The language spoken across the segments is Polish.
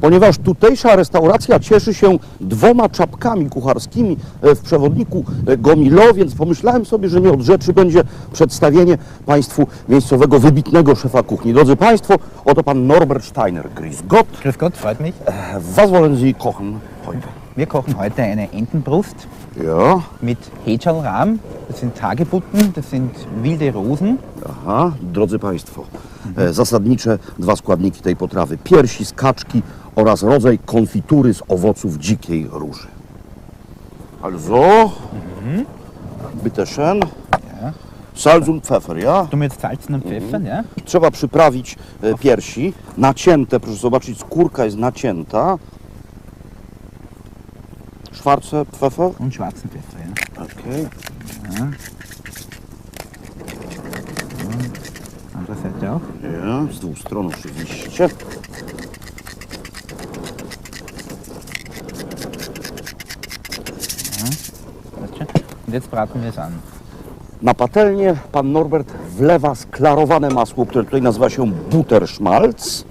ponieważ tutejsza restauracja cieszy się dwoma czapkami kucharskimi e, w przewodniku e, Gomilo, więc pomyślałem sobie, że nie od rzeczy będzie przedstawienie Państwu miejscowego wybitnego szefa kuchni. Drodzy Państwo, oto pan Norbert Steiner, Grüß Gott. Grüß Gott, freut mich. Was wollen Sie kochen heute? Wir kochen heute eine Entenbrust Ja, mit Hechalrahm. Das sind Hagebutten, das sind wilde Rosen. aha, drodzy Państwo, e, zasadnicze dwa składniki tej potrawy. Piersi z kaczki oraz rodzaj konfitury z owoców dzikiej róży. Also, bitte schön. Ja. Salz und Pfeffer, ja? Wir jetzt salzen und pfeffern, ja? Trzeba przyprawić e, piersi, nacięte, proszę zobaczyć, skórka jest nacięta. Schwarze Pfeffer. Und schwarzen Pfeffer, ja. Okay. Andere Seite auch. Ja, z dwóch stron oczywiście. Und jetzt braten wir es an. Na patelnię pan Norbert wlewa sklarowane masło, które tutaj nazywa się Butterschmalz.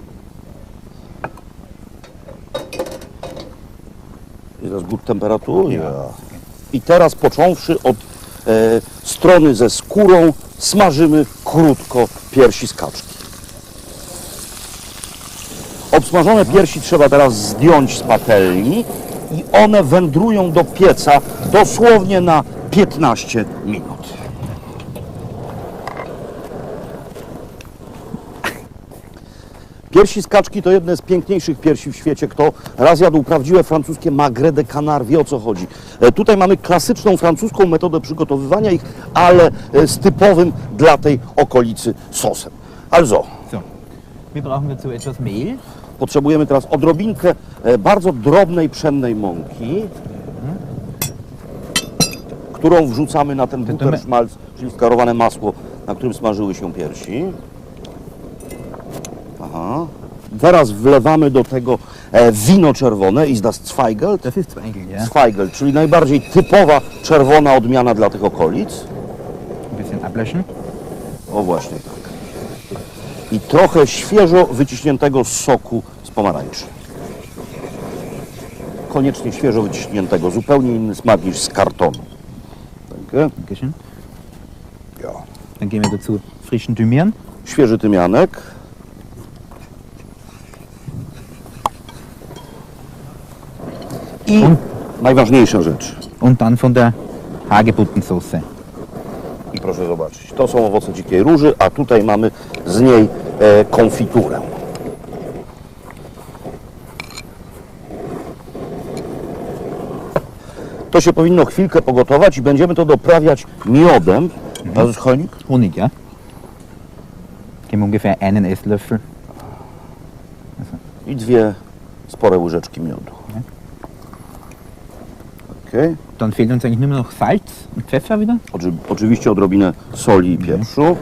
Jest das gut Temperatur? Ja. I teraz począwszy od e, strony ze skórą, smażymy krótko piersi z kaczki. Obsmażone piersi trzeba teraz zdjąć z patelni i one wędrują do pieca dosłownie na 15 minut. Piersi z kaczki to jedne z piękniejszych piersi w świecie. Kto raz jadł prawdziwe francuskie magret de canard, wie o co chodzi. E, Tutaj mamy klasyczną francuską metodę przygotowywania ich, ale e, z typowym dla tej okolicy sosem. Also, So. Wir brauchen dazu etwas Mehl. potrzebujemy teraz odrobinkę e, bardzo drobnej pszennej mąki, którą wrzucamy na ten butterschmalz, czyli skarowane masło, na którym smażyły się piersi. Aha. Teraz wlewamy do tego e, wino czerwone, is das Zweigelt? Das ist Zweigel, ja. Zweigelt, czyli najbardziej typowa czerwona odmiana dla tych okolic. Bisschen ablöschen. O właśnie tak. I trochę świeżo wyciśniętego soku z pomarańczy. Koniecznie świeżo wyciśniętego, zupełnie inny smak niż z kartonu. Danke. Dankeschön. Ja. Dann geben wir dazu frischen Thymian. Świeży tymianek. I najważniejsza rzecz. Und dann von der Hagebuttensoße. I proszę zobaczyć, to są owoce dzikiej róży, a tutaj mamy z niej e, konfiturę. To się powinno chwilkę pogotować i będziemy to doprawiać miodem. Das ist Honig. Honig, ja. Geben ungefähr einen Esslöffel. I dwie spore łyżeczki miodu. Okay. Dann fehlt uns eigentlich nur noch Salz und Pfeffer wieder. Oczy, oczywiście odrobinę soli i pieprzu.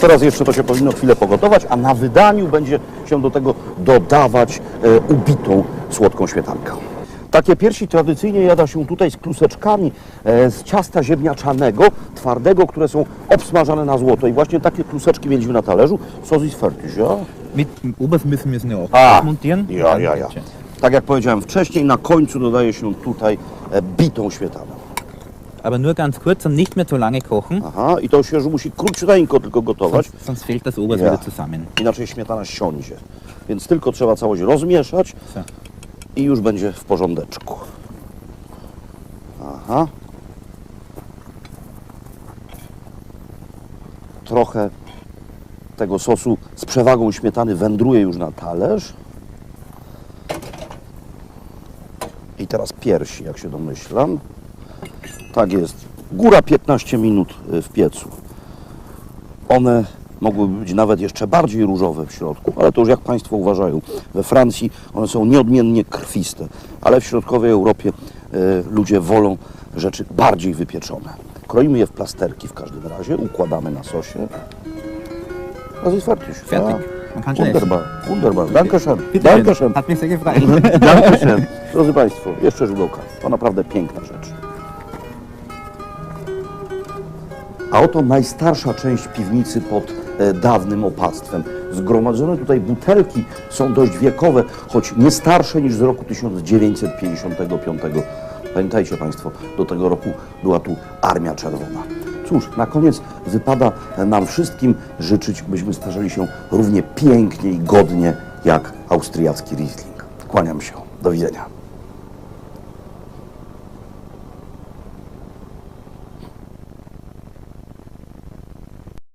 Teraz jeszcze to się powinno chwilę pogotować, a na wydaniu będzie się do tego dodawać e, ubitą słodką śmietankę. Takie piersi tradycyjnie jada się tutaj z kluseczkami e, z ciasta ziemniaczanego, twardego, które są obsmażane na złoto. I właśnie takie kluseczki mieliśmy na talerzu. Sos ist fertig, ja? Mit Oberst müssen wir auch montieren. ja, ja, ja. Tak jak powiedziałem wcześniej, na końcu dodaje się tutaj e, bitą śmietanę. Aber nur ganz kurz und nicht mehr zu lange kochen, Aha, i to się już musi króciuteńko tylko gotować, sonst, sonst fällt das Oberst wieder zusammen. inaczej śmietana siądzie. Więc tylko trzeba całość rozmieszać So. i już będzie w porządeczku. Aha. Trochę tego sosu z przewagą śmietany wędruje już na talerz. I teraz piersi, jak się domyślam. Tak jest. Góra 15 minut y, w piecu. One mogłyby być nawet jeszcze bardziej różowe w środku, ale to już jak Państwo uważają. We Francji one są nieodmiennie krwiste, ale w środkowej Europie e, ludzie wolą rzeczy bardziej wypieczone. Kroimy je w plasterki w każdym razie, układamy na sosie. Das ist fertig. Fertig. Man kann schon Wunderbar, wunderbar. Dankeschön. Bitte Dankeschön. schön. Hat mich sehr gefreut. Dankeschön. Drodzy Państwo, jeszcze źródełka. To naprawdę piękna rzecz. A oto najstarsza część piwnicy pod e, dawnym opactwem. Zgromadzone tutaj butelki są dość wiekowe, choć nie starsze niż z roku 1955. Pamiętajcie Państwo, do tego roku była tu Armia Czerwona. Cóż, na koniec wypada nam wszystkim życzyć, byśmy starzeli się równie pięknie i godnie jak austriacki Riesling. Kłaniam się. Do widzenia.